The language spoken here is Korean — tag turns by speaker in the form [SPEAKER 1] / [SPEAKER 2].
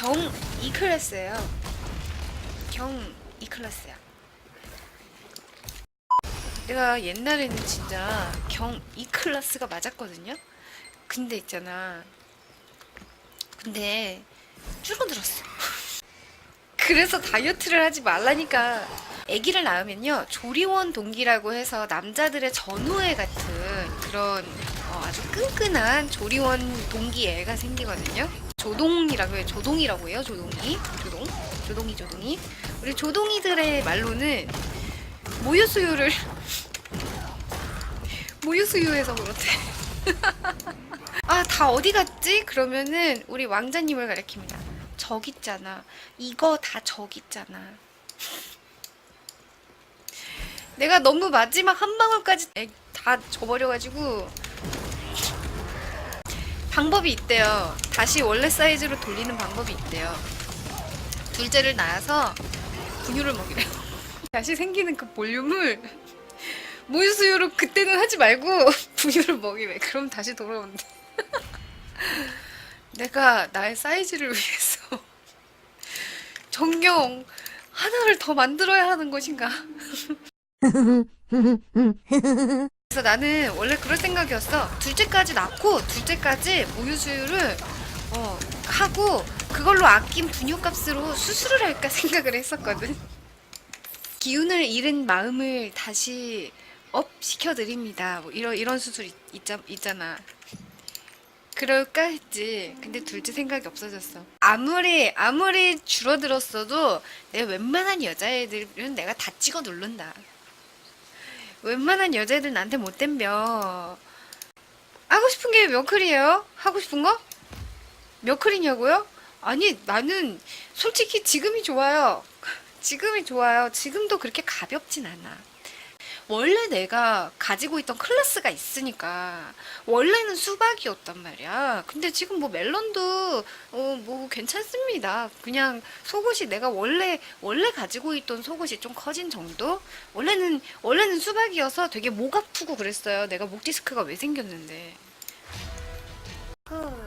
[SPEAKER 1] 경 E 클래스예요. 경 E 클래스야. 내가 옛날에는 진짜 경 E 클래스가 맞았거든요. 근데 있잖아. 근데 줄어들었어. 그래서 다이어트를 하지 말라니까. 아기를 낳으면요 조리원 동기라고 해서 남자들의 전우애 같은 그런 어, 아주 끈끈한 조리원 동기 애가 생기거든요. 조동이라고 해요. 조동이라고 해요. 조동이. 조동. 조동이 조동이. 우리 조동이들의 말로는 모유 수유를 모유 수유해서 그렇대. 아, 다 어디 갔지? 그러면은 우리 왕자님을 가리킵니다. 적 있잖아. 이거 다적 있잖아. 내가 너무 마지막 한 방울까지 에, 다 줘버려가지고 방법이 있대요. 다시 원래 사이즈로 돌리는 방법이 있대요. 둘째를 낳아서 분유를 먹이래요. 다시 생기는 그 볼륨을 모유 수유로 그때는 하지 말고 분유를 먹이래. 그럼 다시 돌아온대. 내가 나의 사이즈를 위해서 정경 하나를 더 만들어야 하는 것인가? 그래서 나는 원래 그럴 생각이었어. 둘째까지 낳고 둘째까지 모유 수유를 어, 하고 그걸로 아낀 분유값으로 수술을 할까 생각을 했었거든. 기운을 잃은 마음을 다시 업 시켜드립니다. 뭐 이런 이런 수술 있, 있자, 있잖아. 그럴까 했지. 근데 둘째 생각이 없어졌어. 아무리 아무리 줄어들었어도 내 웬만한 여자애들은 내가 다 찍어 누른다. 웬만한 여자애들 나한테 못 덤벼. 하고 싶은 게 몇 클이에요? 하고 싶은 거? 몇 클이냐고요? 아니 나는 솔직히 지금이 좋아요. 지금이 좋아요. 지금도 그렇게 가볍진 않아. 원래 내가 가지고 있던 클래스가 있으니까 원래는 수박이었단 말이야. 근데 지금 뭐 멜론도 어 뭐 괜찮습니다. 그냥 속옷이 내가 원래 원래 가지고 있던 속옷이 좀 커진 정도? 원래는 원래는 수박이어서 되게 목 아프고 그랬어요. 내가 목 디스크가 왜 생겼는데. 후.